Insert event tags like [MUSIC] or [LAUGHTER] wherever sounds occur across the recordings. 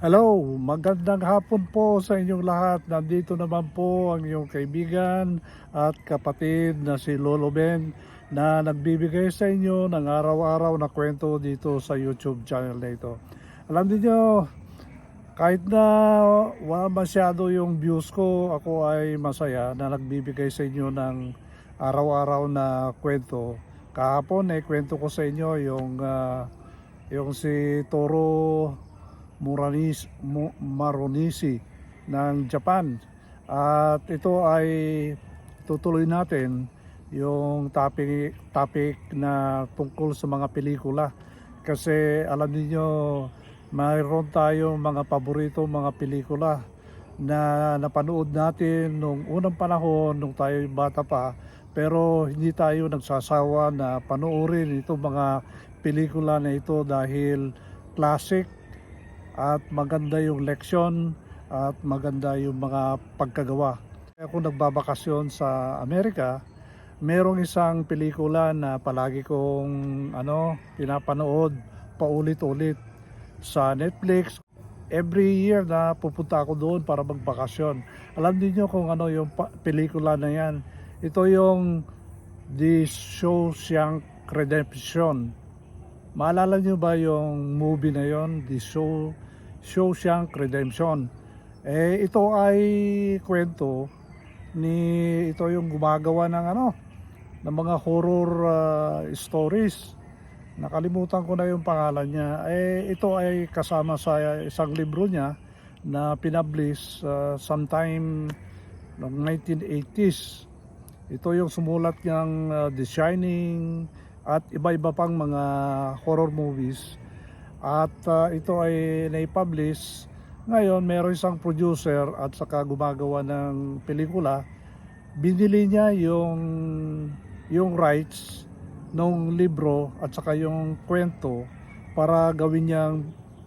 Hello, magandang hapon po sa inyong lahat. Nandito naman po ang iyong kaibigan at kapatid na si Lolo Ben na nagbibigay sa inyo ng araw-araw na kwento dito sa YouTube channel na ito. Alam niyo, kahit na wala masyado yung views ko, ako ay masaya na nagbibigay sa inyo ng araw-araw na kwento. Kahapon ay kwento ko sa inyo yung ah, yung si Toro Muranis, Mu- Maronisi ng Japan. At ito ay tutuloy natin yung topic, topic na tungkol sa mga pelikula. Kasi alam niyo mayroon tayong mga paborito mga pelikula na napanood natin nung unang panahon nung tayo bata pa pero hindi tayo nagsasawa na panoorin itong mga pelikula na ito dahil classic at maganda yung leksyon at maganda yung mga pagkagawa. Kaya kung nagbabakasyon sa Amerika, merong isang pelikula na palagi kong ano, pinapanood paulit-ulit sa Netflix. Every year na pupunta ako doon para magbakasyon. Alam niyo kung ano yung pelikula na yan. Ito yung The Shawshank Redemption. Maalala niyo ba yung movie na yon, The Show, Shawshank Redemption? Eh, ito ay kwento ni ito yung gumagawa ng ano, ng mga horror ah, stories. Nakalimutan ko na yung pangalan niya. Eh, ito ay kasama sa isang libro niya na pinablis ah, sometime noong 1980s. Ito yung sumulat niyang ah, The Shining at iba-iba pang mga horror movies. At ah, ito ay naipublish. Ngayon, meron isang producer at saka gumagawa ng pelikula. Binili niya yung yung rights ng libro at saka yung kwento para gawin niyang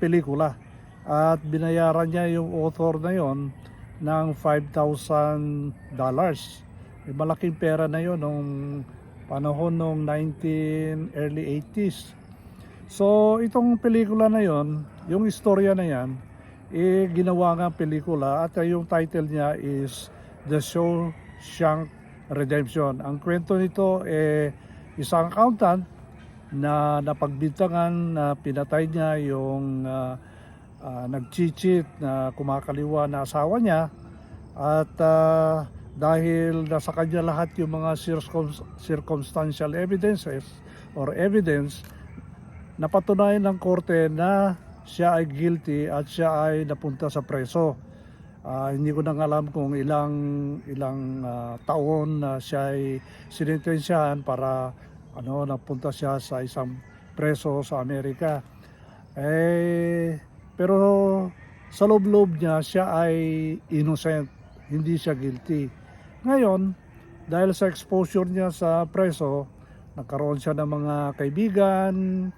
pelikula. At binayaran niya yung author na yon ng $5,000. Eh, malaking pera na yon nung panahon nung 19 early 80s. So itong pelikula na yon, yung istorya na yan, eh ginawa nga pelikula at yung title niya is The Shawshank Redemption. Ang kwento nito eh isang accountant na napagbintangan na pinatay niya yung uh, nag-cheat na kumakaliwa na asawa niya at ah, dahil nasa kanya lahat yung mga circum- circumstantial evidences or evidence napatunayan ng korte na siya ay guilty at siya ay napunta sa preso. Ah, hindi ko nang alam kung ilang ilang ah, taon na siya ay sinintensyahan para ano napunta siya sa isang preso sa Amerika. Eh pero sa loob-loob niya siya ay innocent, hindi siya guilty. Ngayon, dahil sa exposure niya sa preso, nagkaroon siya ng mga kaibigan,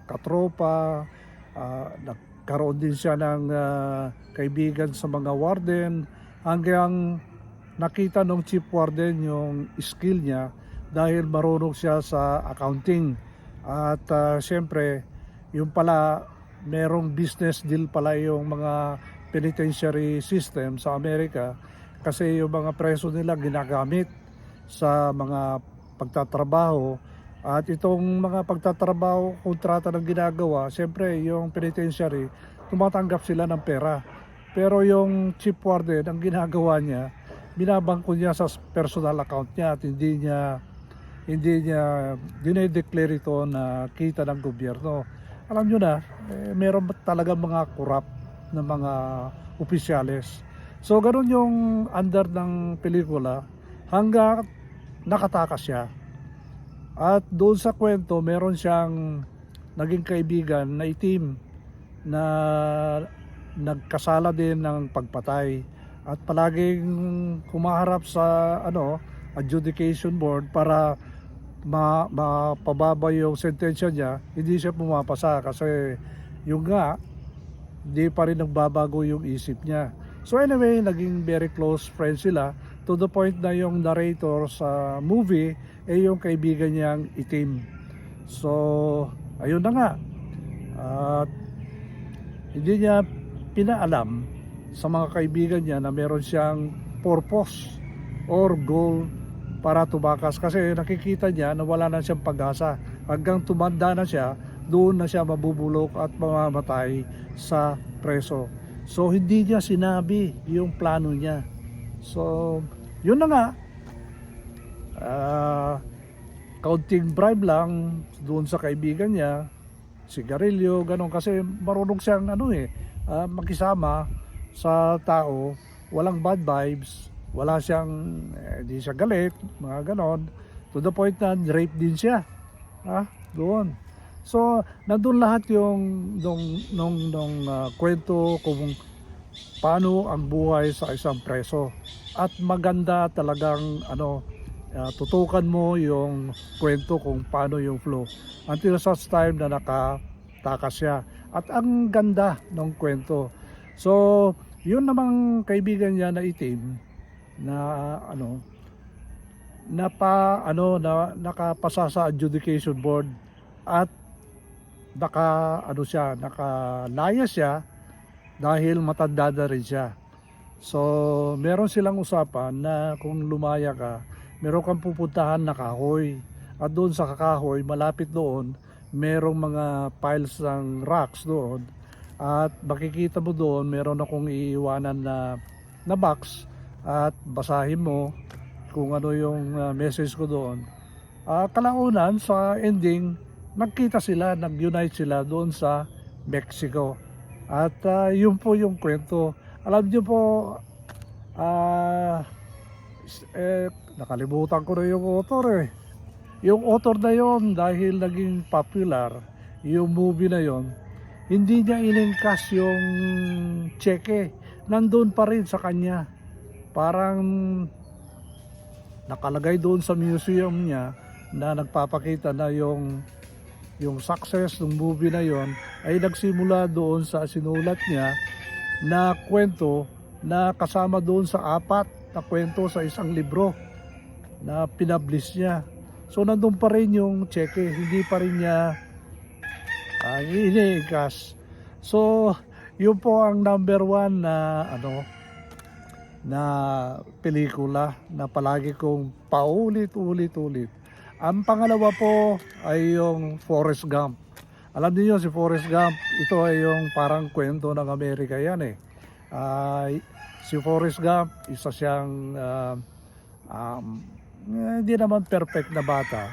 katropa, ah, nagkaroon din siya ng ah, kaibigan sa mga warden hanggang nakita ng chief warden yung skill niya dahil marunong siya sa accounting. At ah, siyempre, yung pala merong business deal pala yung mga penitentiary system sa Amerika kasi yung mga preso nila ginagamit sa mga pagtatrabaho at itong mga pagtatrabaho, kontrata ng ginagawa, siyempre yung penitentiary, tumatanggap sila ng pera. Pero yung chief warden, ang ginagawa niya, binabangko niya sa personal account niya at hindi niya hindi niya dinedeclare ito na kita ng gobyerno. Alam nyo na, eh, meron talaga mga corrupt na mga opisyales. So ganun yung under ng pelikula hanggang nakatakas siya. At doon sa kwento, meron siyang naging kaibigan na itim na nagkasala din ng pagpatay. At palaging kumaharap sa ano adjudication board para ma mapababa yung sentensya niya hindi siya pumapasa kasi yung nga di pa rin nagbabago yung isip niya. So anyway naging very close friends sila to the point na yung narrator sa movie ay yung kaibigan niyang itim. So ayun na nga. At hindi niya pinaalam sa mga kaibigan niya na meron siyang purpose or goal para tumakas. Kasi nakikita niya na wala na siyang pag-asa. Hanggang tumanda na siya doon na siya mabubulok at mamamatay sa preso. So hindi niya sinabi yung plano niya. So yun na nga. Ah, kaunting bribe lang doon sa kaibigan niya sigarilyo ganon kasi marunong siyang ano eh ah, makisama sa tao. Walang bad vibes. Wala siyang eh, siya galit mga ganon. To the point na rape din siya. Ha? Doon. So nandun lahat yung nung nung nung ah, kwento kung paano ang buhay sa isang preso. At maganda talagang ano ah, tutukan mo yung kwento kung paano yung flow. Until such time na nakatakas siya. At ang ganda ng kwento. So yun namang kaibigan niya na itim na ano na pa ano na nakapasa sa adjudication board at naka ano siya nakalaya siya dahil matanda na rin siya so meron silang usapan na kung lumaya ka meron kang pupuntahan na kahoy at doon sa kahoy malapit doon merong mga piles ng rocks doon at makikita mo doon meron akong iiwanan na na box at basahin mo kung ano yung uh, message ko doon. Ah, kalaunan sa ending, nagkita sila, nag-unite sila doon sa Mexico. At ah, yun po yung kwento. Alam niyo po, ah, s- eh, nakalimutan ko na yung author eh. Yung author na yon dahil naging popular, yung movie na yon, hindi niya inengkas yung cheque. Nandun pa rin sa kanya. Parang nakalagay doon sa museum niya na nagpapakita na yung yung success ng movie na yon ay nagsimula doon sa sinulat niya na kwento na kasama doon sa apat na kwento sa isang libro na pinablish niya. So nandun pa rin yung cheque, hindi pa rin niya uh, iniikas. So yun po ang number one na ano na pelikula na palagi kong paulit-ulit-ulit. Ang pangalawa po ay yung Forrest Gump. Alam niyo si Forrest Gump, ito ay yung parang kwento ng Amerika yan eh. Ah, si Forrest Gump, isa siyang ah, um, hindi naman perfect na bata.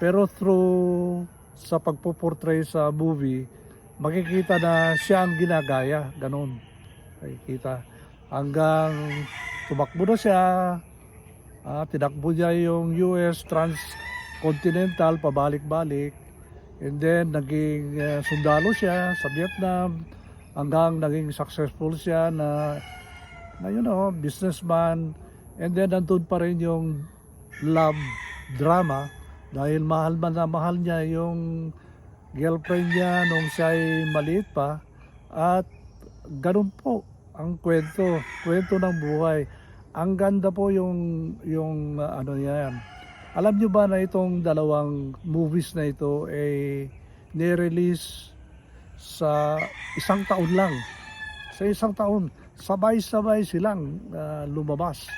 Pero through sa pagpuportray sa movie, makikita na siya ang ginagaya, ganun. Makikita hanggang tumakbo na siya ah, tinakbo niya yung US Transcontinental pabalik-balik and then naging eh, sundalo siya sa Vietnam hanggang naging successful siya na na you know, businessman and then nandun pa rin yung love drama dahil mahal man na mahal niya yung girlfriend niya nung siya ay maliit pa at ganun po ang kwento, kwento ng buhay. Ang ganda po yung yung uh, ano yan. Alam niyo ba na itong dalawang movies na ito ay ni-release sa isang taon lang. Sa isang taon, sabay-sabay silang uh, lumabas.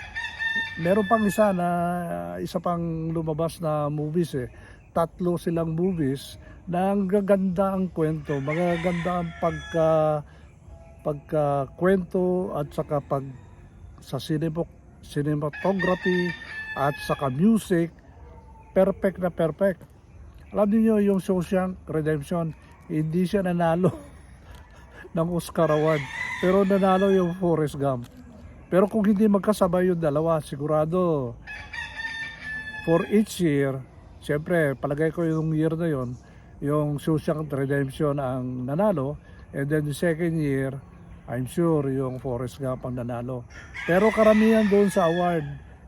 Meron pang isa na uh, isa pang lumabas na movies eh. Tatlo silang movies na ang gaganda ang kwento, magaganda ang pagka pagkakwento at saka pag sa cinema, cinematography at saka music perfect na perfect alam niyo yung Shawshank Redemption hindi siya nanalo [LAUGHS] ng Oscar Award pero nanalo yung Forrest Gump pero kung hindi magkasabay yung dalawa sigurado for each year syempre palagay ko yung year na yon yung Shawshank Redemption ang nanalo and then the second year I'm sure yung Forrest Gump ang nanalo. Pero karamihan doon sa award,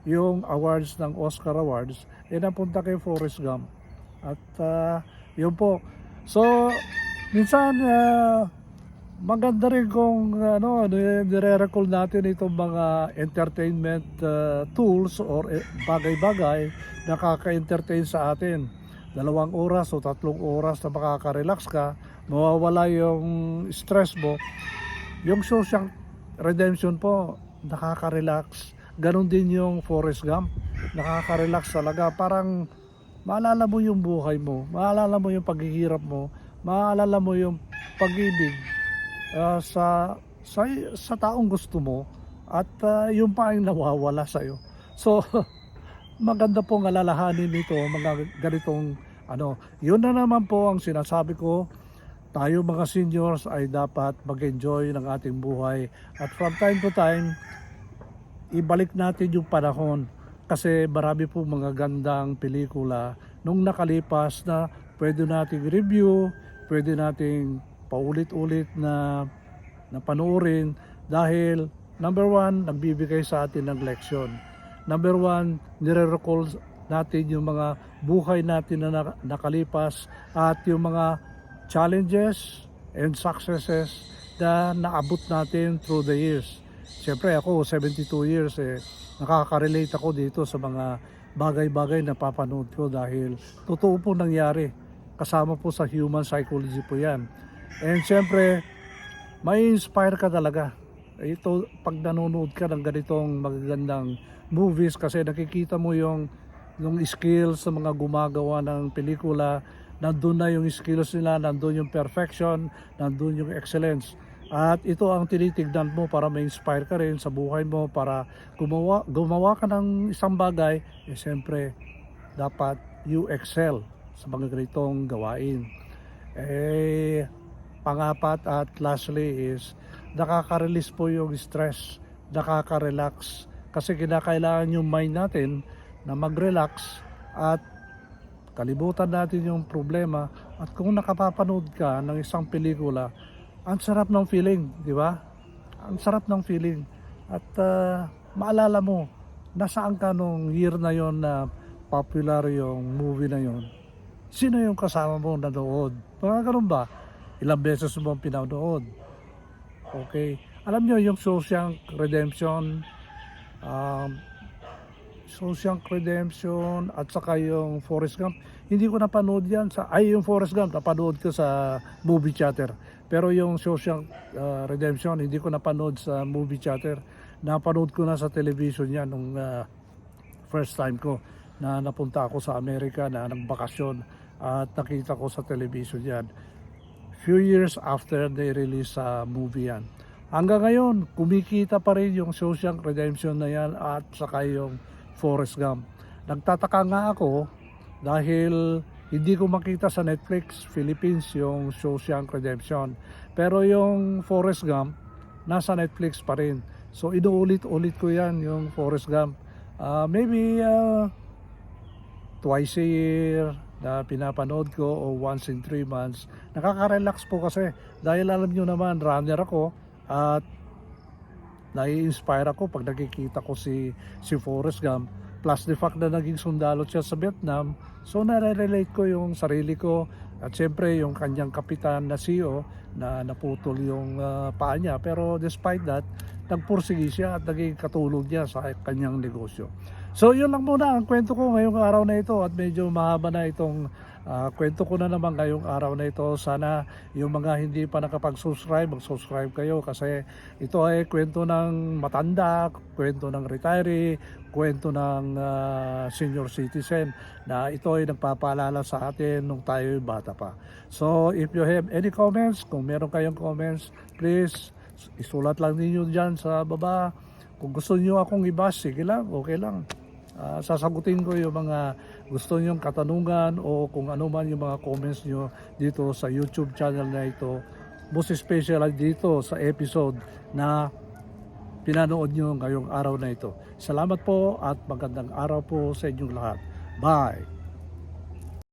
yung awards ng Oscar Awards, eh napunta kay Forrest Gump. At ah, yun po. So, minsan ah, maganda rin kung ano, nire-recall natin itong mga entertainment ah, tools or eh, bagay-bagay na kaka-entertain sa atin. Dalawang oras o tatlong oras na makaka-relax ka, mawawala yung stress mo yung social redemption po, nakaka-relax. Ganon din yung Forrest Gump. Nakaka-relax talaga. Parang maalala mo yung buhay mo, maalala mo yung paghihirap mo, maalala mo yung pag-ibig ah, sa, sa, sa taong gusto mo at ah, yung pa ang nawawala sa'yo. So, [LAUGHS] maganda pong alalahanin nito mga ganitong ano, yun na naman po ang sinasabi ko tayo mga seniors ay dapat mag-enjoy ng ating buhay at from time to time ibalik natin yung panahon kasi marami po mga gandang pelikula nung nakalipas na pwede nating review, pwede nating paulit-ulit na na panoorin dahil number one, nagbibigay sa atin ng leksyon. Number one, nire-recall natin yung mga buhay natin na na- nakalipas at yung mga challenges and successes na naabot natin through the years. Siyempre ako, 72 years, eh, nakaka-relate ako dito sa mga bagay-bagay na papanood ko dahil totoo po nangyari. Kasama po sa human psychology po yan. And siyempre, may inspire ka talaga. Ito, pag nanonood ka ng ganitong magagandang movies kasi nakikita mo yung yung skills sa mga gumagawa ng pelikula, nandun na yung skills nila, nandun yung perfection, nandun yung excellence. At ito ang tinitignan mo para ma-inspire ka rin sa buhay mo para gumawa, gumawa ka ng isang bagay, eh siyempre dapat you excel sa mga ganitong gawain. Eh, pangapat at lastly is nakaka-release po yung stress, nakaka-relax kasi kinakailangan yung mind natin na mag-relax at kalibutan natin yung problema at kung nakapapanood ka ng isang pelikula, ang sarap ng feeling, di ba? Ang sarap ng feeling at ah, maalala mo nasaan ka nung year na yon na popular yung movie na yon. Sino yung kasama mo nanood? Mga ganun ba? Ilang beses mo pinanood? Okay. Alam nyo yung social redemption, um, social redemption at saka yung Forrest Gump. Hindi ko napanood yan sa ay yung Forrest Gump napanood ko sa movie chatter. Pero yung social uh, redemption hindi ko napanood sa movie chatter. Napanood ko na sa television yan nung uh, first time ko na napunta ako sa Amerika na nagbakasyon at nakita ko sa television yan. Few years after they release sa movie yan. Hanggang ngayon, kumikita pa rin yung social redemption na yan at saka yung Forrest Gump. Nagtataka nga ako dahil hindi ko makita sa Netflix Philippines yung social redemption. Pero yung Forrest Gump, nasa Netflix pa rin. So inuulit-ulit ko yan yung Forrest Gump. Ah, maybe ah, twice a year na pinapanood ko o once in three months. Nakaka-relax po kasi dahil alam nyo naman, runner ako at nai-inspire ako pag nakikita ko si si Forrest Gump plus the fact na naging sundalo siya sa Vietnam so nare-relate ko yung sarili ko. At syempre yung kanyang kapitan na CEO na naputol yung ah, paa niya. Pero despite that nagpursigi siya at naging katulong niya sa kanyang negosyo so yun lang muna ang kwento ko ngayong araw na ito at medyo mahaba na itong Ah, kwento ko na naman ngayong araw na ito. Sana yung mga hindi pa nakapag-subscribe, mag-subscribe kayo kasi ito ay kwento ng matanda, kwento ng retiree, kwento ng ah, senior citizen na ito ay nagpapaalala sa atin nung tayo ay bata pa. So if you have any comments, kung meron kayong comments, please isulat lang ninyo dyan sa baba. Kung gusto niyo akong i-bash, sige lang, okay lang. Ah, sasagutin ko yung mga gusto nyong katanungan o kung ano man yung mga comments nyo dito sa YouTube channel na ito. Most special dito sa episode na pinanood nyo ngayong araw na ito. Salamat po at magandang araw po sa inyong lahat. Bye!